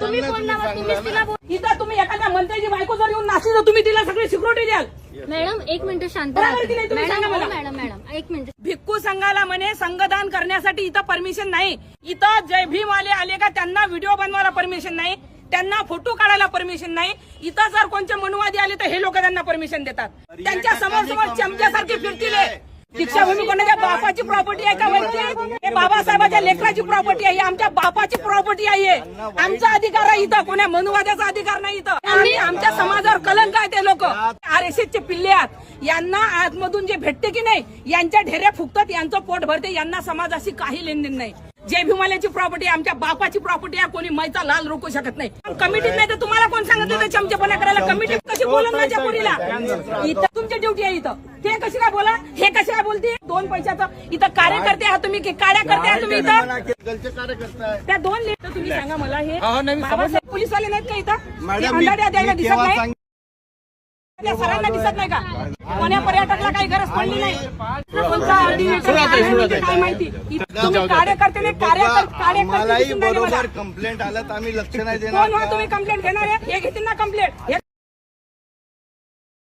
तुम्ही कोण नाव तुम्हीच तिला बोल- इथं तुम्ही एखाद्या मंत्र्याची बायको जर येऊन नाचली तर तुम्ही तिला सगळी सिक्युरिटी द्याल मॅडम एक मिनिट शांत बरोबर राहा. की नाही? तुम्ही मॅडम सांगा हो. मॅडम मॅडम एक मिनिट भिक्खू संघाला म्हणे संघदान करण्यासाठी इथं परमिशन नाही इथं जय भीम आले आले का त्यांना व्हिडिओ बनवायला परमिशन नाही त्यांना फोटो काढायला परमिशन नाही इथं जर कोणते मनुवादी आले तर हे लोक त्यांना परमिशन देतात त्यांच्यासमोर समोर चमच्यासारखे फिरतील हे. दीक्षाभूमी कोणाच्या बापाची प्रॉपर्टी आहे का वैद्य हे बाबासाहेबाच्या लेकराची प्रॉपर्टी आहे आमच्या बापाची प्रॉपर्टी आहे. आमचा अधिकार आहे इथं. कोण्या मनुवाद्याचा अधिकार नाही इथं. आम्ही आमच्या समाजावर कलंक आहे ते लोक. आर एस चे पिल्ले आहात. यांना आतमधून जे भेटते की नाही यांच्या ढेऱ्या फुकतात यांचं पोट भरते यांना समाजाशी काही लेनदेन नाही. जय भीमाल्याची प्रॉपर्टी आमच्या बापाची प्रॉपर्टी आहे कोणी मैचा लाल रोखू शकत नाही. कमिटीत नाही तर तुम्हाला कोण सांगत चमचेपणा करायला कमिटी कशी बोलून माझ्या पोरीला? इथं तुमची ड्युटी आहे इथं. ते कशी काय बोला हे कशी काय बोलते? दोन पैशाचं. इथं कार्यकर्ते आहात तुम्ही की कार्यकर्ते आहात तुम्ही इथं? त्या दोन लेटर तुम्ही सांगा मला हे. हो, बाबासाहेब पोलीसवाले नाहीत का इथं? हे अंधाऱ्या द्यायला दिसत नाही. सरांना दिसत नाही का? कोण्या पर्यटकाला काही गरज पडली नाही. काय माहिती, कार्यकर्ते नाही कार्यकर्ते कंप्लेंट आलं तर आम्ही लक्ष नाही देणार हो तुम्ही कंप्लेंट घेणार आहे? हे घेतील ना कंप्लेंट हे